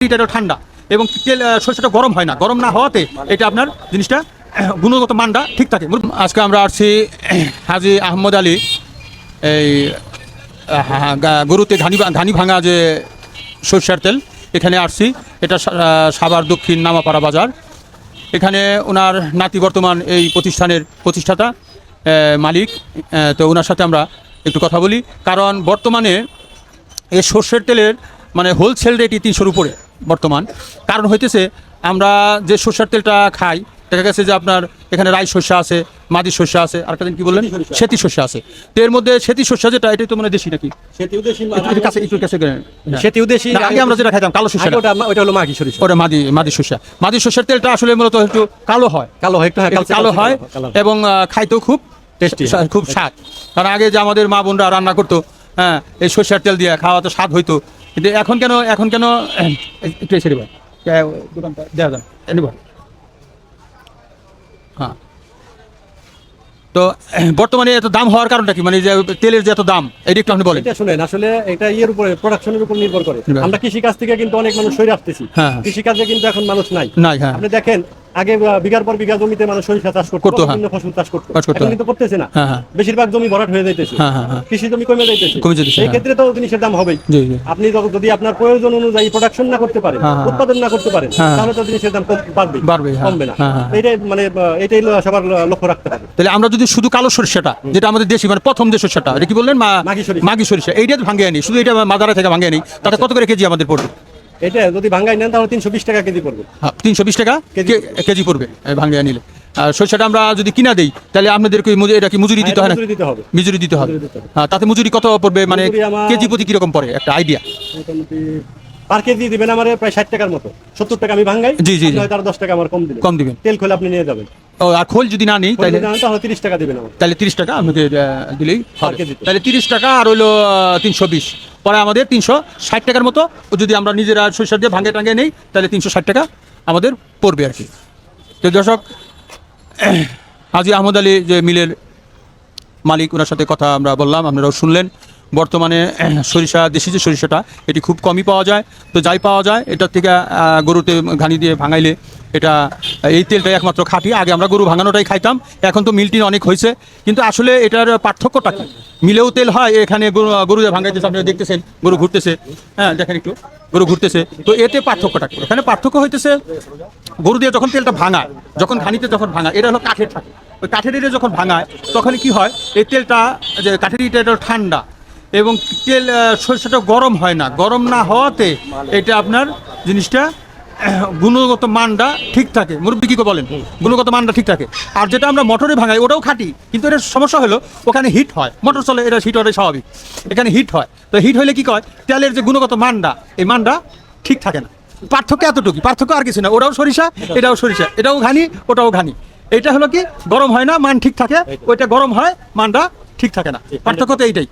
এটা ঠান্ডা এবং তেল সরষেটা গরম হয় না। গরম না হওয়াতে এটা আপনার জিনিসটা গুণগত মানটা ঠিক থাকে। আজকে আমরা আসছি হাজি আহমদ আলী এই গরুতে ঘানি ঘানি ভাঙা যে সরষের তেল এখানে আসছি। এটা সা- আহ, সাভার দক্ষিণ নামাপাড়া বাজার। এখানে ওনার নাতি বর্তমান এই প্রতিষ্ঠানের প্রতিষ্ঠাতা মালিক। তো ওনার সাথে আমরা একটু কথা বলি। কারণ বর্তমানে এই সর্ষের তেলের মানে হোলসেল রেটই তিনশোর উপরে। বর্তমান। কারণ হইতেছে আমরা যে সর্ষের তেলটা খাই দেখা গেছে যে আপনার এখানে রাই শস্য আছে মাদি শস্য আছে আর একটা দিন কি বললেন? সেতি শস্য আছে। তো এর মধ্যে সেতি শস্য যেটা এটাই তো মানে দেশি নাকি? সেটিও দেশি আগে আমরা যেটা খাইতাম কালো শস্য ওটা হলো মাঘি সরিষা। ওটা মাদি মাদি শস্য মাদি শস্যের তেলটা আসলে মূলত একটু কালো হয়। কালো হয় একটু হ্যাঁ, কালো হয় এবং খাইতেও খুব টেস্টি খুব স্বাদ। কারণ আগে যে আমাদের মা বোনরা রান্না করতো হ্যাঁ এই সর্ষের তেল দিয়ে খাওয়া তো স্বাদ হইতো। কিন্তু এখন কেন এখন কেন একটু এসে দিবা। দোকানটা যান নিবা। হ্যাঁ। তো বর্তমানে এত দাম হওয়ার কারণটা কি? মানে যে তেলের যে এত দাম এটা একটু আপনি বলেন। শুনেন আসলে এটা ইয়ের উপরে প্রোডাকশনের উপর নির্ভর করে। আমরা কৃষি কাজ থেকে কিন্তু অনেক মানুষ সরে আসতেছি। হ্যাঁ, হ্যাঁ। কৃষি কাজে কিন্তু এখন মানুষ নাই। নাই হ্যাঁ। আপনি দেখেন আগে বিঘার পর বিঘা জমিতে মানুষ সরিষা চাষ করতো হ্যাঁ। বিভিন্ন ফসল চাষ করতো এখন। কিন্তু করতেছে না হ্যাঁ, হ্যাঁ। বেশিরভাগ জমি ভরাট হয়ে যাইতেছে। কৃষি জমি কমে যাইতেছে এই। ক্ষেত্রে তো জিনিসের দাম হবেই আপনি যদি আপনার প্রয়োজন অনুযায়ী প্রোডাকশন না করতে পারেন। উৎপাদন না করতে পারেন। তাহলে তো জিনিসের দাম বাড়বে হ্যাঁ। কমবে না। এটাই মানে এটাই সবার লক্ষ্য রাখতে হবে তাহলে আমরা যদি শুধু কালো সরিষাটা যেটা আমাদের দেশি মানে প্রথম যে সরিষাটা এটা কি বললেন মা- মাঘি সরিষা। এইটা ভাঙে আনি শুধু এটা মাদারা থেকে ভাঙে আনি তাতে কত করে কেজি আমাদের পড়বে এটা যদি ভাঙ্গাই নেন তাহলে তিনশো বিশ টাকা কেজি পড়বে। তিনশো বিশ টাকা কেজি। পড়বে। এই ভাঙে আনিলে আর সরিষাটা আমরা যদি কিনা দেই তাহলে আপনাদেরকে এটা কি মজুরি দিতে হয় না? হ্যাঁ, মজুরি দিতে হবে। হ্যাঁ, তাতে মজুরি কত পড়বে? মানে কেজি প্রতি কীরকম পড়ে? একটা আইডিয়া মোটামুটি পার কেজি দিবেন আমার প্রায় ষাট টাকার মতো। সত্তর টাকা আমি ভাঙ্গাই জি, জি। তার দশ টাকা আমার কম দিবেন। কম দিবেন। তেল খোলে আপনি নিয়ে যাবেন। ও আর খোল যদি না নিই তাহলে তাহলে তিরিশ টাকা দিবেন আমার তাহলে তিরিশ টাকা আমাকে দিলেই তাহলে তিরিশ টাকা আর হইল তিনশো বিশ। পরে আমাদের তিনশো ষাট টাকার মতো। যদি আমরা নিজেরা সরিষা দিয়ে ভাঙে টাঙ্গে নেই, তাহলে তিনশো ষাট টাকা আমাদের পড়বে আর কি। তো দর্শক, হাজি আহমদ আলী যে মিলের মালিক, ওনার সাথে কথা আমরা বললাম, আপনারাও শুনলেন। বর্তমানে সরিষা, দেশি যে সরিষাটা, এটি খুব কমই পাওয়া যায়। তো যাই পাওয়া যায়, এটার থেকে গরুতে ঘানি দিয়ে ভাঙাইলে এটা, এই তেলটাই একমাত্র খাঁটি। আগে আমরা গরু ভাঙানোটাই খাইতাম, এখন তো মিলটি অনেক হয়েছে কিন্তু আসলে এটার পার্থক্যটা কি? মিলেও তেল হয়, এখানে গরু যে ভাঙাইতেছে, আপনি দেখতেছেন, গরু ঘুরতেছে। হ্যাঁ দেখেন একটু, গরু ঘুরতেছে। তো এতে পার্থক্যটা এখানে পার্থক্য হইতেছে, গরু দিয়ে যখন তেলটা ভাঙায়, যখন ঘানিতে যখন ভাঙায়, এটা হলো কাঠের থাকে। ওই কাঠের ইটে যখন ভাঙায় তখন কি হয়, এই তেলটা, যে কাঠের ইটে এটা ঠান্ডা এবং তেল সরষেটা গরম হয় না। গরম না হওয়াতে এটা আপনার জিনিসটা গুণগত মানটা ঠিক থাকে। মুরব্বী কি বলেন? গুণগত মানটা ঠিক থাকে। আর যেটা আমরা মোটরে ভাঙাই ওটাও খাটি। কিন্তু এটার সমস্যা হলো ওখানে হিট হয়। মোটর চলে এটা হিট হওয়াটাই স্বাভাবিক। এখানে হিট হয়। তো হিট হলে কি কয়? তেলের যে গুণগত মানটা এই মানটা ঠিক থাকে না। পার্থক্য এতটুকু পার্থক্য আর কিছু না। ওটাও সরিষা এটাও সরিষা। এটাও ঘানি ওটাও ঘানি। এটা হলো কি? গরম হয় না মান ঠিক থাকে। ওইটা গরম হয় মানটা ঠিক থাকে না। পার্থক্য তো এইটাই।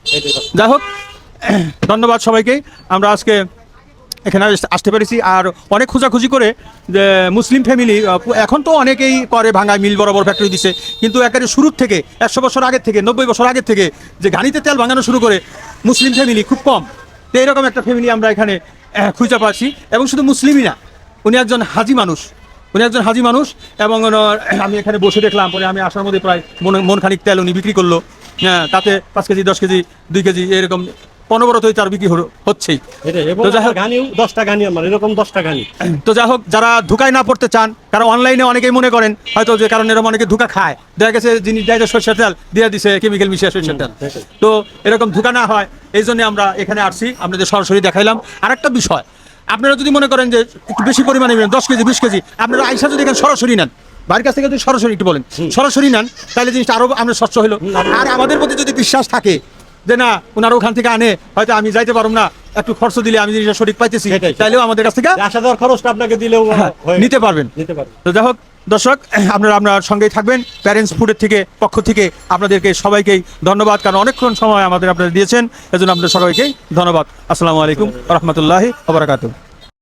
যাই হোক ধন্যবাদ সবাইকে। আমরা আজকে এখানে আসতে পেরেছি। আর অনেক খোঁজাখুঁজি করে, যে মুসলিম ফ্যামিলি এখন তো অনেকেই করে ভাঙায়, মিল বরাবর ফ্যাক্টরি দিছে। কিন্তু একেবারে শুরুর থেকে, একশো বছর আগের থেকে, নব্বই বছর আগের থেকে, যে ঘানিতে তেল ভাঙানো শুরু করে, মুসলিম ফ্যামিলি খুব কম। তো এরকম একটা ফ্যামিলি আমরা এখানে খুঁজে পাচ্ছি। এবং শুধু মুসলিমই না, উনি একজন হাজি মানুষ। উনি একজন হাজি মানুষ এবং আমি এখানে বসে দেখলাম, পরে আমি আসার মধ্যে প্রায় মন মনখানিক তেল উনি বিক্রি করল। হ্যাঁ তাতে পাঁচ কেজি, দশ কেজি, দুই কেজি, এরকম অনবরতই তার বিক্রি হচ্ছেই। তো যাই হোক- দশটা গানি আমার এরকম দশটা গানি। তো যাই হোক যারা ধোকায় না পড়তে চান কারণ অনলাইনে অনেকেই মনে করেন হয়তো যে কারণে এরকম অনেকে ধোকা খায়। দেখা গেছে দেয় সরষের তেল দিয়ে দিছে কেমিক্যাল মিশিয়ে সরষের তেল। তো এরকম ধোকা না হয় এই জন্য আমরা এখানে আসছি আপনাদের সরাসরি দেখাইলাম। আর একটা বিষয় আপনারা যদি মনে করেন যে একটু বেশি পরিমাণে নেবেন দশ কেজি বিশ কেজি আপনারা আইসা যদি এখানে সরাসরি নেন বাড়ির কাছ থেকে যদি সরাসরি একটু বলেন সরাসরি নেন তাহলে জিনিসটা আরও আমরা স্বচ্ছ হলো আর আমাদের প্রতি যদি বিশ্বাস থাকে যে না ওনার ওখান থেকে আনে হয়তো আমি যাইতে পারব না। একটু খরচ দিলে আমি জিনিসটা সঠিক পাইতেছি। তাইলেও আমাদের কাছ থেকে আসা যাওয়ার খরচটা আপনাকে দিলেও হ্যাঁ, নিতে পারবেন। তো যাই হোক দর্শক আপনারা আপনার সঙ্গেই থাকবেন প্যারেন্টস ফুডের থেকে পক্ষ থেকে। আপনাদেরকে সবাইকেই ধন্যবাদ কারণ অনেকক্ষণ সময় আমাদের আপনারা দিয়েছেন এজন্য আপনাদের সবাইকেই ধন্যবাদ। আসসালামু আলাইকুম রহমতুল্লাহি ওবরাকাতুহ